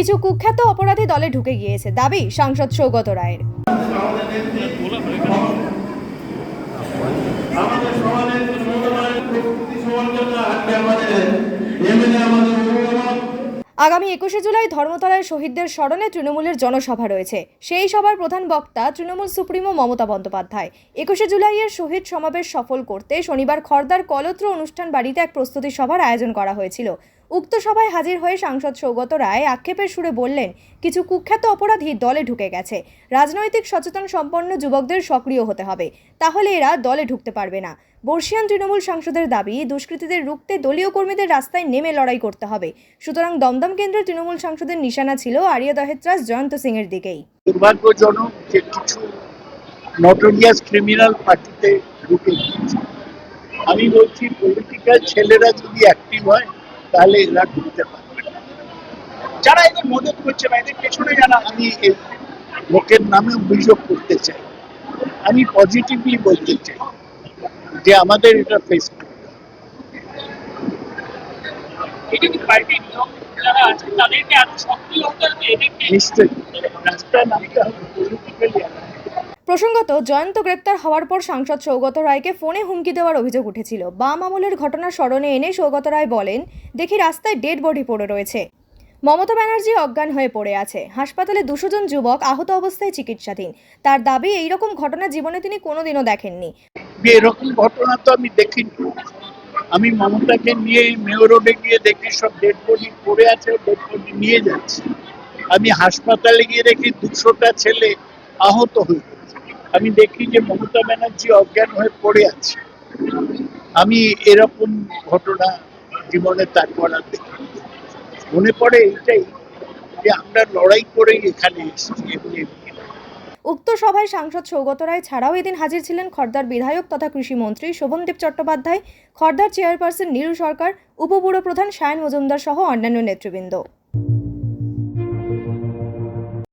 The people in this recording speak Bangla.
কিছু কুখ্যাত অপরাধী দলে ঢুকে গিয়েছে। দাবি সাংসদ সৌগত রায়ের। আগামী একুশে জুলাই ধর্মতলায় শহীদদের স্মরণে তৃণমূলের জনসভা রয়েছে। সেই সভার প্রধান বক্তা তৃণমূল সুপ্রিমো মমতা বন্দ্যোপাধ্যায়। একুশে জুলাইয়ের শহীদ সমাবেশ সফল করতে শনিবার খর্দার কলত্র অনুষ্ঠান বাড়িতে এক প্রস্তুতি সভার আয়োজন করা হয়েছিল। উক্ত সভায় হাজির হয়ে সাংসদ সৌগত রায় আক্ষেপের সুরে বললেন, কিছু কুখ্যাত অপরাধী দলে ঢুকে গেছে। রাজনৈতিক সচেতন সম্পন্ন যুবকদের সক্রিয় হতে হবে। তাহলে এরা দলে ঢুকতে পারবে না। বর্ষিয়ান তৃণমূল সাংসদের দাবি, দুষ্কৃতীদের রুখতে দলীয় কর্মীদের রাস্তায় নেমে লড়াই করতে হবে। সুতরাং দমদম কেন্দ্রের তৃণমূল সাংসদের নিশানা ছিল আরিয়া দহেত্রাস জয়ন্ত সিংয়ের দিকেই। দুর্ভাগ্যজনক যে কিছু নটোরিয়াস ক্রিমিনাল পার্টিতে ঢুকে আমি বলছি পলিটিক্যাল ছেলেরা যদি অ্যাক্টিভ হয় তাহলে এরা ঢুকতে পারবে। যারা এদের মদত করছে বা এদের পেছনে যারা আমি এই লোকের নামে অভিযোগ করতে চাই আমি পজিটিভলি বলতে চাই যে আমাদের এটা ফেস করতে নিশ্চয়ই। রাস্তায় নামতে হবে পলিটিক্যালি প্রসঙ্গত, জয়ন্ত গ্রেপ্তার হওয়ার পর সাংসদ সৌগত রায়কে ফোনে হুমকি দেওয়ার অভিযোগ উঠেছিল। বাম আমলের ঘটনা স্মরণে এনে সৌগত রায় বলেন, দেখি রাস্তায় ডেড বডি পড়ে রয়েছে। মমতা ব্যানার্জি অজ্ঞান হয়ে পড়ে আছে। হাসপাতালে দুশো জন যুবক আহত অবস্থায় চিকিৎসাধীন। তার দাবি, এইরকম ঘটনা জীবনে তিনি কোনোদিনও দেখেননি। এরকম ঘটনা তো আমি দেখিনি। আমি মমতাকে নিয়ে মেয়র রোডে গিয়ে দেখি সব ডেড বডি পড়ে আছে, ডেড বডি নিয়ে যাচ্ছে। আমি হাসপাতালে গিয়ে দেখি দুশোটা ছেলে আহত হয়ে গেছে আমি দেখি যে মমতা ব্যানার্জি অজ্ঞান হয়ে পড়ে আছে। আমি এরকম ঘটনা জীবনে তারপর আর দেখিনি মনে পড়ে এইটাই যে আমরা লড়াই করেই এখানে এসেছি উক্ত সভায় সাংসদ সৌগত রায় ছাড়াও এদিন হাজির ছিলেন খর্দার বিধায়ক তথা কৃষিমন্ত্রী শোভনদেব চট্টোপাধ্যায়, খর্দার চেয়ারপারসন নীরু সরকার, উপপুরপ্রধান সায়ন মজুমদার সহ অন্যান্য নেতৃবৃন্দ।